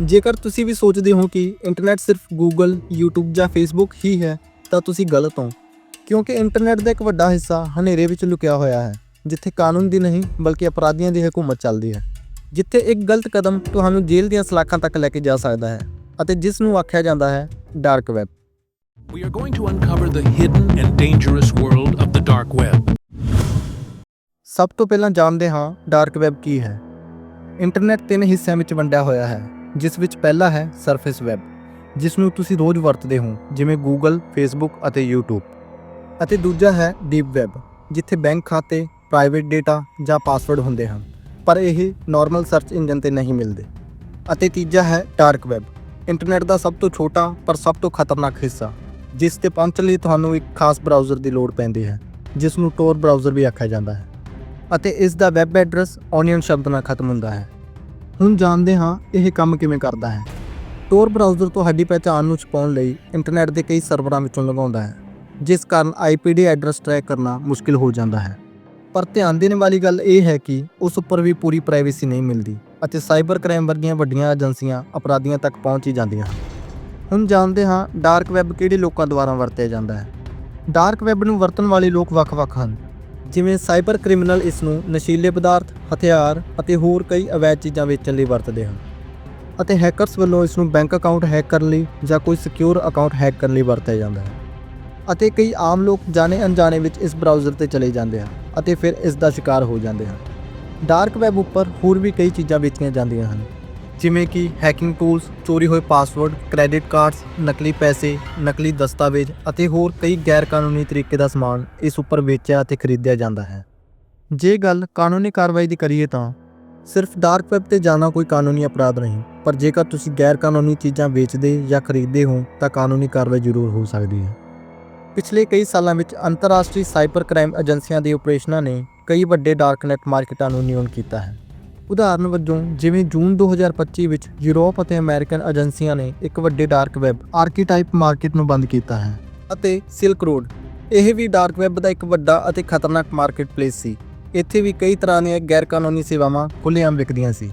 ਜੇਕਰ ਤੁਸੀਂ ਵੀ ਸੋਚਦੇ ਹੋ ਕਿ ਇੰਟਰਨੈਟ ਸਿਰਫ Google, YouTube ਜਾਂ Facebook ਹੀ ਹੈ ਤਾਂ ਤੁਸੀਂ ਗਲਤ ਹੋ। ਕਿਉਂਕਿ ਇੰਟਰਨੈਟ ਦਾ ਇੱਕ ਵੱਡਾ ਹਿੱਸਾ ਹਨੇਰੇ ਵਿੱਚ ਲੁਕਿਆ ਹੋਇਆ ਹੈ ਜਿੱਥੇ ਕਾਨੂੰਨ ਦੀ ਨਹੀਂ ਬਲਕਿ ਅਪਰਾਧੀਆਂ ਦੀ ਹਕੂਮਤ ਚੱਲਦੀ ਹੈ। ਜਿੱਥੇ ਇੱਕ ਗਲਤ ਕਦਮ ਤੁਹਾਨੂੰ ਜੇਲ੍ਹ ਦੀਆਂ ਸਲਾਖਾਂ ਤੱਕ ਲੈ ਕੇ ਜਾ ਸਕਦਾ ਹੈ ਅਤੇ ਜਿਸ ਨੂੰ ਆਖਿਆ ਜਾਂਦਾ ਹੈ dark web We are going to uncover the hidden and dangerous world of the dark web. ਸਭ ਤੋਂ ਪਹਿਲਾਂ ਜਾਣਦੇ ਹਾਂ ਡਾਰਕ ਵੈਬ ਕੀ ਹੈ। ਇੰਟਰਨੈਟ ਤਿੰਨ ਹਿੱਸਿਆਂ ਵਿੱਚ ਵੰਡਿਆ ਹੋਇਆ ਹੈ। ਜਿਸ ਵਿੱਚ ਪਹਿਲਾ ਹੈ ਸਰਫੇਸ ਵੈਬ ਜਿਸ ਨੂੰ ਤੁਸੀਂ ਰੋਜ਼ ਵਰਤਦੇ ਹੋ ਜਿਵੇਂ Google, Facebook ਅਤੇ YouTube ਅਤੇ ਦੂਜਾ ਹੈ ਡੀਪ ਵੈਬ ਜਿੱਥੇ ਬੈਂਕ ਖਾਤੇ ਪ੍ਰਾਈਵੇਟ ਡੇਟਾ ਜਾਂ ਪਾਸਵਰਡ ਹੁੰਦੇ ਹਨ ਪਰ ਇਹ ਨਾਰਮਲ ਸਰਚ ਇੰਜਨ ਤੇ ਨਹੀਂ ਮਿਲਦੇ। ਅਤੇ ਤੀਜਾ ਹੈ ਡਾਰਕ ਵੈਬ ਇੰਟਰਨੈਟ ਦਾ ਸਭ ਤੋਂ ਛੋਟਾ ਪਰ ਸਭ ਤੋਂ ਖਤਰਨਾਕ ਹਿੱਸਾ ਜਿਸ ਤੇ ਪਹੁੰਚਣ ਲਈ ਤੁਹਾਨੂੰ ਇੱਕ ਖਾਸ ਬਰਾਊਜ਼ਰ ਦੀ ਲੋੜ ਪੈਂਦੀ ਹੈ ਜਿਸ ਨੂੰ ਟੋਰ ਬਰਾਊਜ਼ਰ ਵੀ ਆਖਿਆ ਜਾਂਦਾ ਹੈ। ਅਤੇ ਇਸ ਦਾ ਵੈਬ ਐਡਰੈਸ ਓਨੀਅਨ ਸ਼ਬਦ ਨਾਲ ਖਤਮ ਹੁੰਦਾ ਹੈ। ਹੁਣ ਜਾਣਦੇ ਹਾਂ ਇਹ ਕੰਮ ਕਿਵੇਂ ਕਰਦਾ ਹੈ। ਟੋਰ ਬਰਾਊਜ਼ਰ ਤੁਹਾਡੀ ਪਛਾਣ ਨੂੰ ਛੁਪਾਉਣ ਲਈ ਇੰਟਰਨੈਟ ਦੇ ਕਈ ਸਰਵਰਾਂ ਵਿੱਚੋਂ ਲਗਾਉਂਦਾ ਹੈ, ਜਿਸ ਕਾਰਨ ਆਈਪੀਡੀ ਐਡਰੈਸ ਟਰੈਕ ਕਰਨਾ ਮੁਸ਼ਕਿਲ ਹੋ ਜਾਂਦਾ ਹੈ। ਪਰ ਧਿਆਨ ਦੇਣ ਵਾਲੀ ਗੱਲ ਇਹ ਹੈ ਕਿ ਉਸ ਉੱਪਰ ਵੀ ਪੂਰੀ ਪ੍ਰਾਈਵੇਸੀ ਨਹੀਂ ਮਿਲਦੀ ਅਤੇ ਸਾਈਬਰ ਕ੍ਰਾਈਮ ਵਰਗੀਆਂ ਵੱਡੀਆਂ ਏਜੰਸੀਆਂ ਅਪਰਾਧੀਆਂ ਤੱਕ ਪਹੁੰਚ ਹੀ ਜਾਂਦੀਆਂ ਹਨ। ਹੁਣ ਜਾਣਦੇ ਹਾਂ ਡਾਰਕ ਵੈਬ ਕਿਹੜੇ ਲੋਕਾਂ ਦੁਆਰਾ ਵਰਤਿਆ ਜਾਂਦਾ ਹੈ। ਡਾਰਕ ਵੈਬ ਨੂੰ ਵਰਤਣ ਵਾਲੇ ਲੋਕ ਵੱਖ-ਵੱਖ ਹਨ। ਜਿਵੇਂ ਸਾਈਬਰ ਕ੍ਰਿਮੀਨਲ ਇਸ ਨੂੰ ਨਸ਼ੀਲੇ ਪਦਾਰਥ, ਹਥਿਆਰ ਅਤੇ ਹੋਰ ਕਈ ਅਵੈਧ ਚੀਜ਼ਾਂ ਵੇਚਣ ਲਈ ਵਰਤਦੇ ਹਨ ਅਤੇ ਹੈਕਰਸ ਵੱਲੋਂ ਇਸ ਨੂੰ ਬੈਂਕ ਅਕਾਊਂਟ ਹੈਕ ਕਰਨ ਲਈ ਜਾਂ ਕੋਈ ਸਿਕਿਉਰ ਅਕਾਊਂਟ ਹੈਕ ਕਰਨ ਲਈ ਵਰਤਿਆ ਜਾਂਦਾ ਹੈ ਅਤੇ ਕਈ ਆਮ ਲੋਕ ਜਾਣੇ ਅਣਜਾਣੇ ਵਿੱਚ ਇਸ ਬਰਾਊਜ਼ਰ ਤੇ ਚਲੇ ਜਾਂਦੇ ਹਨ ਅਤੇ ਫਿਰ ਇਸ ਦਾ ਸ਼ਿਕਾਰ ਹੋ ਜਾਂਦੇ ਹਨ। ਡਾਰਕ ਵੈਬ ਉੱਪਰ ਹੋਰ ਵੀ ਕਈ ਚੀਜ਼ਾਂ ਵੇਚੀਆਂ ਜਾਂਦੀਆਂ ਹਨ। ਜਿਵੇਂ ਕਿ ਹੈਕਿੰਗ ਟੂਲਸ ਚੋਰੀ ਹੋਏ ਪਾਸਵਰਡ ਕ੍ਰੈਡਿਟ ਕਾਰਡਸ ਨਕਲੀ ਪੈਸੇ, ਨਕਲੀ ਦਸਤਾਵੇਜ਼ ਅਤੇ ਹੋਰ ਕਈ ਗੈਰ ਕਾਨੂੰਨੀ ਤਰੀਕੇ ਦਾ ਸਮਾਨ ਇਸ ਉੱਪਰ ਵੇਚਿਆ ਅਤੇ ਖਰੀਦਿਆ ਜਾਂਦਾ ਹੈ। ਜੇ ਗੱਲ ਕਾਨੂੰਨੀ ਕਾਰਵਾਈ ਦੀ ਕਰੀਏ ਤਾਂ ਸਿਰਫ ਡਾਰਕ ਵੈਬ ਤੇ ਜਾਣਾ ਕੋਈ ਕਾਨੂੰਨੀ ਅਪਰਾਧ ਨਹੀਂ, ਪਰ ਜੇਕਰ ਤੁਸੀਂ ਗੈਰ ਕਾਨੂੰਨੀ ਚੀਜ਼ਾਂ ਵੇਚਦੇ ਜਾਂ ਖਰੀਦਦੇ ਹੋ ਤਾਂ ਕਾਨੂੰਨੀ ਕਾਰਵਾਈ ਜ਼ਰੂਰ ਹੋ ਸਕਦੀ ਹੈ। ਪਿਛਲੇ ਕਈ ਸਾਲਾਂ ਵਿੱਚ ਅੰਤਰਰਾਸ਼ਟਰੀ ਸਾਈਬਰ ਕ੍ਰਾਈਮ ਏਜੰਸੀਆਂ ਦੇ ਆਪਰੇਸ਼ਨਾਂ ਨੇ ਕਈ ਵੱਡੇ ਡਾਰਕਨੈਟ ਮਾਰਕੀਟਾਂ ਨੂੰ ਨਿਯੁਕਤ ਕੀਤਾ ਹੈ। ਉਦਾਹਰਨ ਵਜੋਂ, ਜਿਵੇਂ ਜੂਨ 2025 ਵਿੱਚ ਯੂਰਪ ਅਤੇ ਅਮਰੀਕਨ ਏਜੰਸੀਆਂ ਨੇ ਇੱਕ ਵੱਡੇ ਡਾਰਕ ਵੈਬ, ਆਰਕੀਟਾਈਪ ਮਾਰਕੀਟ ਨੂੰ ਬੰਦ ਕੀਤਾ ਹੈ ਅਤੇ ਸਿਲਕ ਰੋਡ ਇਹ ਵੀ ਡਾਰਕ ਵੈਬ ਦਾ ਇੱਕ ਵੱਡਾ ਅਤੇ ਖਤਰਨਾਕ ਮਾਰਕੀਟ ਪਲੇਸ ਸੀ। ਇੱਥੇ ਵੀ ਕਈ ਤਰ੍ਹਾਂ ਦੀਆਂ ਗੈਰ ਕਾਨੂੰਨੀ ਸੇਵਾਵਾਂ ਖੁੱਲ੍ਹੇਆਮ ਵਿਕਦੀਆਂ ਸੀ।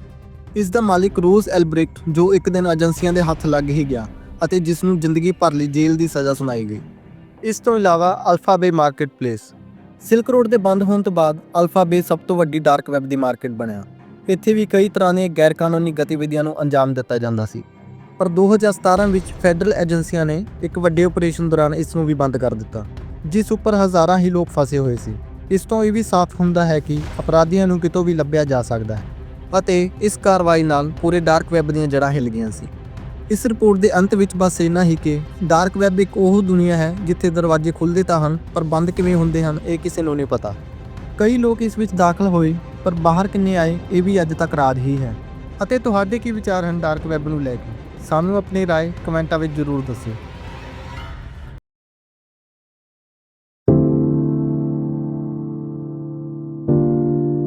ਇਸ ਦਾ ਮਾਲਿਕ ਰੋਜ਼ ਐਲਬ੍ਰਿਕਟ ਜੋ ਇੱਕ ਦਿਨ ਏਜੰਸੀਆਂ ਦੇ ਹੱਥ ਲੱਗ ਹੀ ਗਿਆ ਅਤੇ ਜਿਸ ਨੂੰ ਜ਼ਿੰਦਗੀ ਭਰ ਲਈ ਜੇਲ੍ਹ ਦੀ ਸਜ਼ਾ ਸੁਣਾਈ ਗਈ। ਇਸ ਤੋਂ ਇਲਾਵਾ AlphaBay marketplace Silk Road ਦੇ ਬੰਦ ਹੋਣ ਤੋਂ ਬਾਅਦ ਅਲਫਾਬੇ ਸਭ ਤੋਂ ਵੱਡੀ ਡਾਰਕ ਵੈਬ ਦੀ ਮਾਰਕੀਟ ਬਣਿਆ। ਇੱਥੇ ਵੀ ਕਈ ਤਰ੍ਹਾਂ ਦੀਆਂ ਗੈਰ ਕਾਨੂੰਨੀ ਗਤੀਵਿਧੀਆਂ ਨੂੰ ਅੰਜਾਮ ਦਿੱਤਾ ਜਾਂਦਾ ਸੀ। ਪਰ 2017 ਵਿੱਚ ਫੈਡਰਲ ਏਜੰਸੀਆਂ ਨੇ ਇੱਕ ਵੱਡੇ ਆਪਰੇਸ਼ਨ ਦੌਰਾਨ ਇਸ ਨੂੰ ਵੀ ਬੰਦ ਕਰ ਦਿੱਤਾ, ਜਿਸ ਉੱਪਰ ਹਜ਼ਾਰਾਂ ਹੀ ਲੋਕ ਫਸੇ ਹੋਏ ਸੀ। ਇਸ ਤੋਂ ਇਹ ਵੀ ਸਾਫ਼ ਹੁੰਦਾ ਹੈ ਕਿ ਅਪਰਾਧੀਆਂ ਨੂੰ ਕਿਤੋਂ ਵੀ ਲੱਭਿਆ ਜਾ ਸਕਦਾ ਹੈ ਅਤੇ ਇਸ ਕਾਰਵਾਈ ਨਾਲ ਪੂਰੇ ਡਾਰਕ ਵੈਬ ਦੀਆਂ ਜੜ੍ਹਾਂ ਹਿੱਲ ਗਈਆਂ ਸੀ। ਇਸ ਰਿਪੋਰਟ ਦੇ ਅੰਤ ਵਿੱਚ ਬਸ ਇੰਨਾ ਹੀ ਕਿ ਡਾਰਕ ਵੈਬ ਇੱਕ ਉਹ ਦੁਨੀਆ ਹੈ ਜਿੱਥੇ ਦਰਵਾਜ਼ੇ ਖੁੱਲ੍ਹਦੇ ਤਾਂ ਹਨ, ਪਰ ਬੰਦ ਕਿਵੇਂ ਹੁੰਦੇ ਹਨ, ਇਹ ਕਿਸੇ ਨੂੰ ਨਹੀਂ ਪਤਾ। ਕਈ ਲੋਕ ਇਸ ਵਿੱਚ ਦਾਖਲ ਹੋਏ ਪਰ ਬਾਹਰ ਕਿੰਨੇ ਆਏ ਇਹ ਵੀ ਅੱਜ ਤੱਕ ਰਾਜ ਹੀ ਹੈ ਅਤੇ ਤੁਹਾਡੇ ਕੀ ਵਿਚਾਰ ਹਨ ਡਾਰਕ ਵੈਬ ਨੂੰ ਲੈ ਕੇ ਸਾਨੂੰ ਆਪਣੀ رائے ਕਮੈਂਟਾਂ ਵਿੱਚ ਜ਼ਰੂਰ ਦੱਸਿਓ